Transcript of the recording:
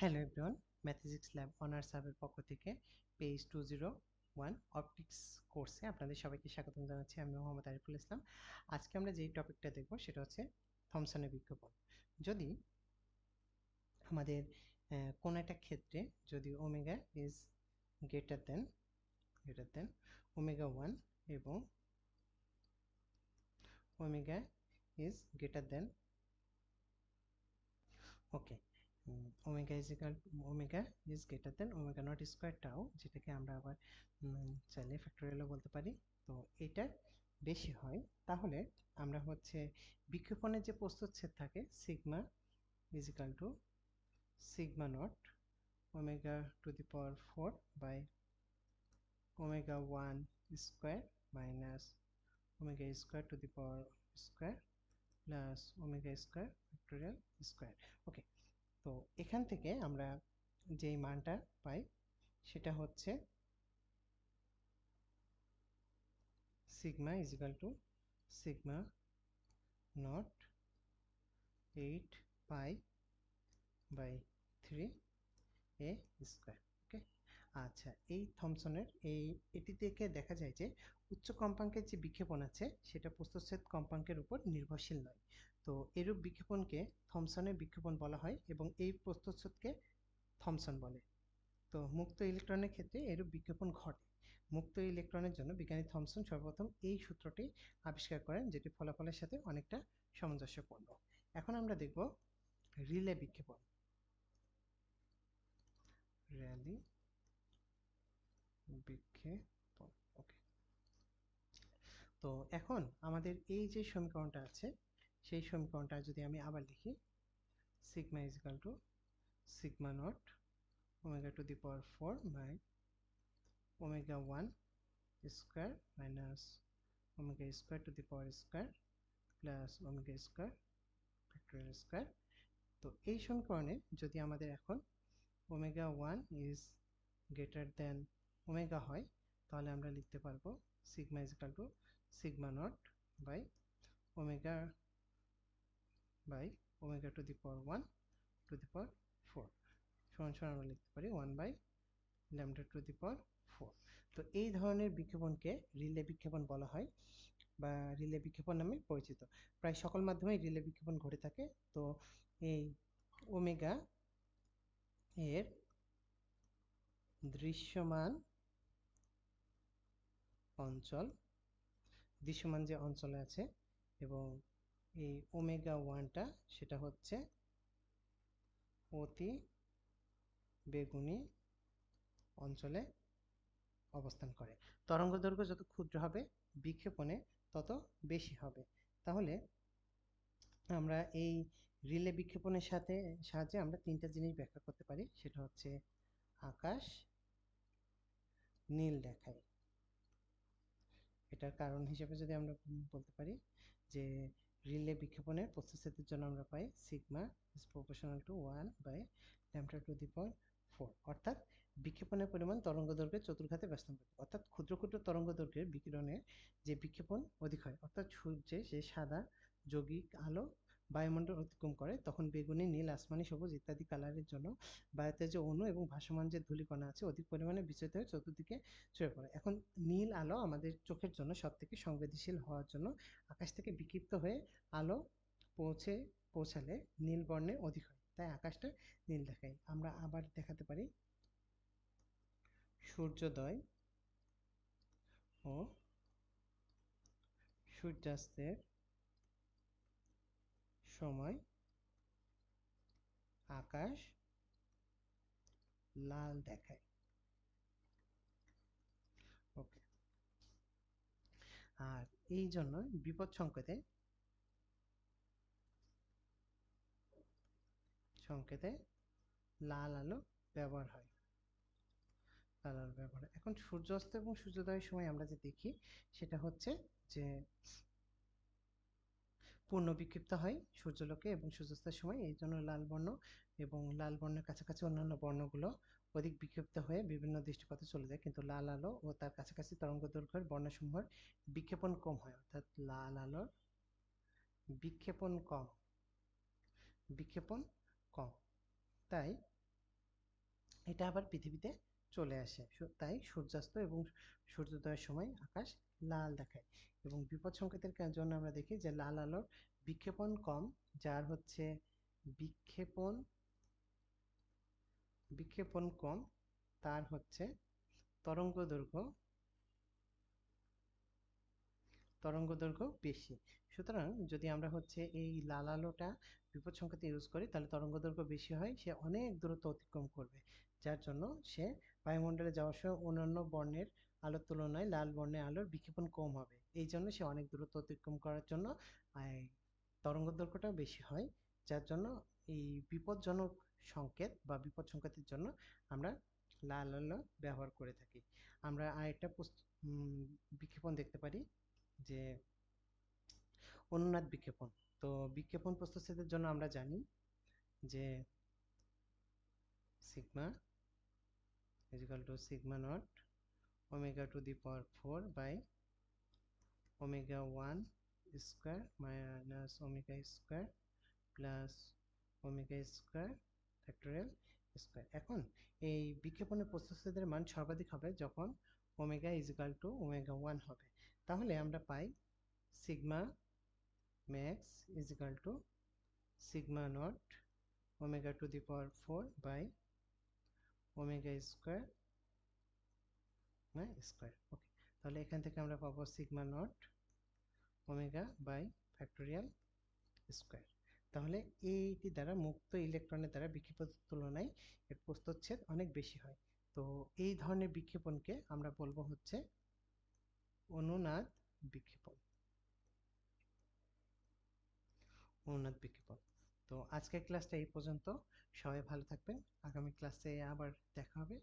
Hello everyone mathematics lab honours Saber পক্ষ থেকে page two zero one optics কোর্সে আপনাদের সবাইকে স্বাগতম জানাচ্ছি। আমি মোহাম্মদ আরিফুল ইসলাম। আজকে আমরা যেই টপিকটা দেখব, সেটা হচ্ছে থমসনের বিজ্ঞাপন। যদি আমাদের কোন একটা ক্ষেত্রে যদি omega is greater than greater than omega one এবং omega is greater than okay omega is equal omega is greater than omega naught square tau যেটাকে আমরা আবার চাইলে ফ্যাক্টোরিয়ালও বলতে পারি। তো এটা বেশি হয়। তাহলে আমরা হচ্ছে বিক্ষেপণের যে প্রস্তুচ্ছেদ থাকে sigma is equal to sigma naught omega to the power four by omega one square minus omega square to the power square plus omega square factorial square okay তো এখান থেকে আমরা যেই মানটা পাই, সেটা হচ্ছে sigma is equal to sigma naught eight pi by three a square আচ্ছা এই থমসনের এই, এটি থেকে দেখা যায় যে উচ্চ কম্পাঙ্কের যে বিক্ষেপণ আছে, সেটা প্রস্তুচ্ছেদ কম্পাঙ্কের উপর নির্ভরশীল নয়। তো এরূপ বিক্ষেপণকে থমসনের বিক্ষেপণ বলা হয় এবং এই প্রস্তুচ্ছেদকে থমসন বলে। তো মুক্ত ইলেকট্রনের ক্ষেত্রে এরূপ বিক্ষেপণ ঘটে। মুক্ত ইলেকট্রনের জন্য বিজ্ঞানী থমসন সর্বপ্রথম এই সূত্রটি আবিষ্কার করেন, যেটি ফলাফলের সাথে অনেকটা সামঞ্জস্যপূর্ণ। এখন আমরা দেখব রিলে বিক্ষেপণ। র্যালি বিক্ষেপণ ওকে? তো এখন আমাদের এই যে সমীকরণটা আছে, সেই সমীকরণটা যদি আমি আবার লিখি sigma is equal to sigma naught omega to the power four by omega one square minus omega square to the power square plus omega square factorial square তো এই সমীকরণে যদি আমাদের এখন omega one is greater than omega হয়, তাহলে আমরা লিখতে পারব sigma is equal to sigma naught by omega by omega to the power one to the power four. সমান সমান আমরা লিখতে পারি one by lambda to the power four. তো এই ধরনের বিক্ষেপণকে রিলে বিক্ষেপণ বলা হয় বা রিলে বিক্ষেপণ নামে পরিচিত। প্রায় সকল মাধ্যমে রিলে বিক্ষেপণ ঘটে থাকে। তো এই ওমেগা এর দৃশ্যমান অঞ্চল, দৃশ্যমান যে অঞ্চলে আছে এবং এই ওমেগা ওয়ানটা সেটা হচ্ছে অতি বেগুনি অঞ্চলে অবস্থান করে। তরঙ্গ দৈর্ঘ্য যত ক্ষুদ্র হবে, বিক্ষেপণে তত বেশি হবে। তাহলে আমরা এই রিলে বিক্ষেপণের সাথে সাহায্যে আমরা তিনটা জিনিস ব্যাখ্যা করতে পারি। সেটা হচ্ছে আকাশ, নীল দেখায়। এটার কারণ হিসেবে যদি আমরা বলতে পারি যে রিলে বিক্ষেপণের প্রস্তুতের জন্য আমরা পাই sigma is proportional to one by lambda to the power four অর্থাৎ বিক্ষেপণের পরিমাণ তরঙ্গ দৈর্ঘ্যের চতুর্ঘাতে ব্যস্ত অর্থাৎ ক্ষুদ্র ক্ষুদ্র তরঙ্গ দৈর্ঘ্যের বিকিরণের যে বিক্ষেপণ অধিক হয়, অর্থাৎ সূর্যে যে সাদা যৌগিক আলো বায়ুমণ্ডল অতিক্রম করে, তখন বেগুনি, নীল, আসমানি, সবুজ ইত্যাদি কালারের জন্য বায়ুতে যে অণু এবং ভাসমান যে ধূলিকণা আছে, অধিক পরিমাণে বিচলিত হয়ে চতুর্দিকে ছড়িয়ে পড়ে। এখন নীল আলো আমাদের চোখের জন্য সব থেকে সংবেদনশীল হওয়ার জন্য আকাশ থেকে বিক্ষিপ্ত হয়ে আলো পৌঁছে, পৌঁছালে নীল বর্ণে অধিক হয়, তাই আকাশটা নীল দেখায়। আমরা আবার দেখাতে পারি। সূর্যোদয় ও সূর্যাস্তের সময় আকাশ লাল দেখায়। ওকে আর এই জন্য বিপদ সংকেতে সংকেতে লাল আলো ব্যবহার হয়। লাল আলো ব্যবহার এখন সূর্যাস্ত এবং সূর্যোদয়ের সময় আমরা যে দেখি, সেটা হচ্ছে যে পূর্ণ বিক্ষিপ্ত হয় সূর্যলোকে এবং সূর্যাস্তের সময়। এই জন্য লাল বর্ণ এবং লাল বর্ণের কাছাকাছি অন্যান্য বর্ণগুলো অধিক বিক্ষিপ্ত হয়ে বিভিন্ন দৃষ্টিপথে চলে যায়। কিন্তু লাল আলো ও তার কাছাকাছি তরঙ্গ দৈর্ঘ্যের বর্ণসমূহের বিক্ষেপণ কম হয়। অর্থাৎ লাল আলোর বিক্ষেপণ কম বিক্ষেপণ কম। তাই এটা আবার পৃথিবীতে চলে আসে। তাই সূর্যাস্ত এবং সূর্যোদয়ের সময় আকাশ লাল দেখায় এবং বিপদ সংকেতের জন্য আমরা দেখি যে লাল আলোর বিক্ষেপণ কম, যার হচ্ছে বিক্ষেপণ বিক্ষেপণ কম, তার হচ্ছে তরঙ্গ দৈর্ঘ্য তরঙ্গ দৈর্ঘ্য বেশি। সুতরাং যদি আমরা হচ্ছে এই লাল আলোটা বিপদ সংকেতে ইউজ করি, তাহলে তরঙ্গ দৈর্ঘ্য বেশি হয়, সে অনেক দূরত্ব অতিক্রম করবে। যার জন্য সে বায়ুমণ্ডলে যাওয়ার সময় অন্যান্য বর্ণের আলোর তুলনায় লাল বর্ণের আলোর বিক্ষেপণ কম হবে। এই জন্য সে অনেক দূরত্ব অতিক্রম করার জন্য তরঙ্গ দৈর্ঘ্যটা বেশি হয়। যার জন্য এই বিপজ্জনক সংকেত বা বিপদ সংকেতের জন্য আমরা লাল আলো ব্যবহার করে থাকি। আমরা আরেকটা বিক্ষেপণ দেখতে পারি। যে অনুনাদ বিজ্ঞাপন তো বিজ্ঞাপন প্রস্তুতের জন্য আমরা জানি যে sigma is equal to sigma naught omega to the power four by omega one square minus omega square plus omega square factorial square. এখন এই বিক্ষেপণের প্রস্তুতের মান সর্বাধিক হবে যখন omega is equal to omega one হবে। তাহলে আমরা পাই sigma max is equal to sigma naught omega to the power four by omega square হ্যাঁ স্কোয়ার, ওকে। তাহলে এখান থেকে আমরা পাবো sigma naught omega by factorial square. তাহলে এইটি দ্বারা মুক্ত ইলেকট্রনের দ্বারা বিক্ষেপণের তুলনায় এর প্রস্থচ্ছেদ অনেক বেশি হয়। তো এই ধরনের বিক্ষেপণকে আমরা বলব হচ্ছে অনুনাদ বিক্ষেপণ। অনুনাদ বিক্ষেপণ। তো আজকের ক্লাসটা এই পর্যন্ত। সবাই ভালো থাকবেন। আগামী ক্লাসে আবার দেখা হবে।